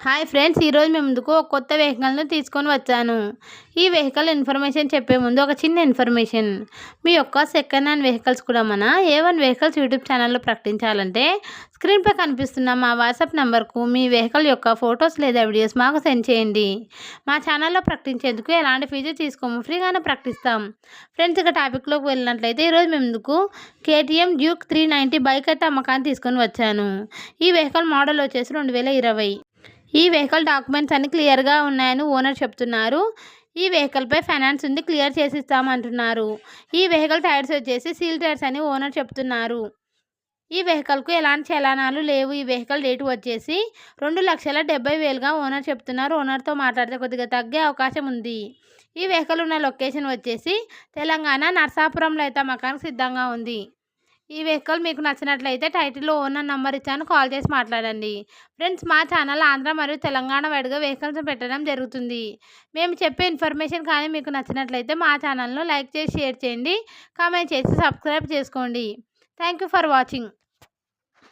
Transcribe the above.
Hi friends ఈరోజు మేము ముందుకు ఒక కొత్త వెహికల్ను తీసుకొని వచ్చాను. ఈ వెహికల్ ఇన్ఫర్మేషన్ చెప్పే ముందు ఒక చిన్న ఇన్ఫర్మేషన్. మీ యొక్క సెకండ్ హ్యాండ్ వెహికల్స్ కూడా మన ఏ వన్ వెహికల్స్ యూట్యూబ్ ఛానల్లో ప్రకటించాలంటే స్క్రీన్పై కనిపిస్తున్న మా వాట్సాప్ నెంబర్కు మీ వెహికల్ యొక్క ఫొటోస్ లేదా వీడియోస్ మాకు సెండ్ చేయండి. మా ఛానల్లో ప్రకటించేందుకు ఎలాంటి ఫీజు తీసుకోము ఫ్రీగానే ప్రకటిస్తాం. ఫ్రెండ్స్ ఇక టాపిక్లోకి వెళ్ళినట్లయితే ఈరోజు మేము ముందుకు KTM Duke three ninety bike అయితే అమ్మకాన్ని తీసుకొని వచ్చాను. ఈ వెహికల్ మోడల్ వచ్చేసి రెండు వేల ఇరవై. ఈ వెహికల్ డాక్యుమెంట్స్ అన్ని క్లియర్గా ఉన్నాయని ఓనర్ చెప్తున్నారు. ఈ వెహికల్పై ఫైనాన్స్ ఉంది క్లియర్ చేసి ఇస్తామంటున్నారు ఈ వెహికల్ టైర్స్ వచ్చేసి సీల్ టైర్స్ అని ఓనర్ చెప్తున్నారు. ఈ వెహికల్కు ఎలాంటి చలానాలు లేవు. ఈ వెహికల్ రేటు వచ్చేసి రెండు లక్షల డెబ్బై వేలుగా ఓనర్ చెప్తున్నారు. ఓనర్తో మాట్లాడితే కొద్దిగా తగ్గే అవకాశం ఉంది. ఈ వెహికల్ ఉన్న లొకేషన్ వచ్చేసి తెలంగాణ నర్సాపురంలో అయితే మకానికి సిద్ధంగా ఉంది. ఈ వెహికల్ మీకు నచ్చినట్లయితే టైటిల్లో ఓనర్ నంబర్ ఇచ్చాను కాల్ చేసి మాట్లాడండి. ఫ్రెండ్స్ మా ఛానల్ ఆంధ్ర మరియు తెలంగాణ వైడ్గా వెహికల్స్ పెట్టడం జరుగుతుంది. మేము చెప్పే ఇన్ఫర్మేషన్ కానీ మీకు నచ్చినట్లయితే మా ఛానల్ను లైక్ చేసి షేర్ చేయండి. కామెంట్ చేసి సబ్స్క్రైబ్ చేసుకోండి. Thank you for watching.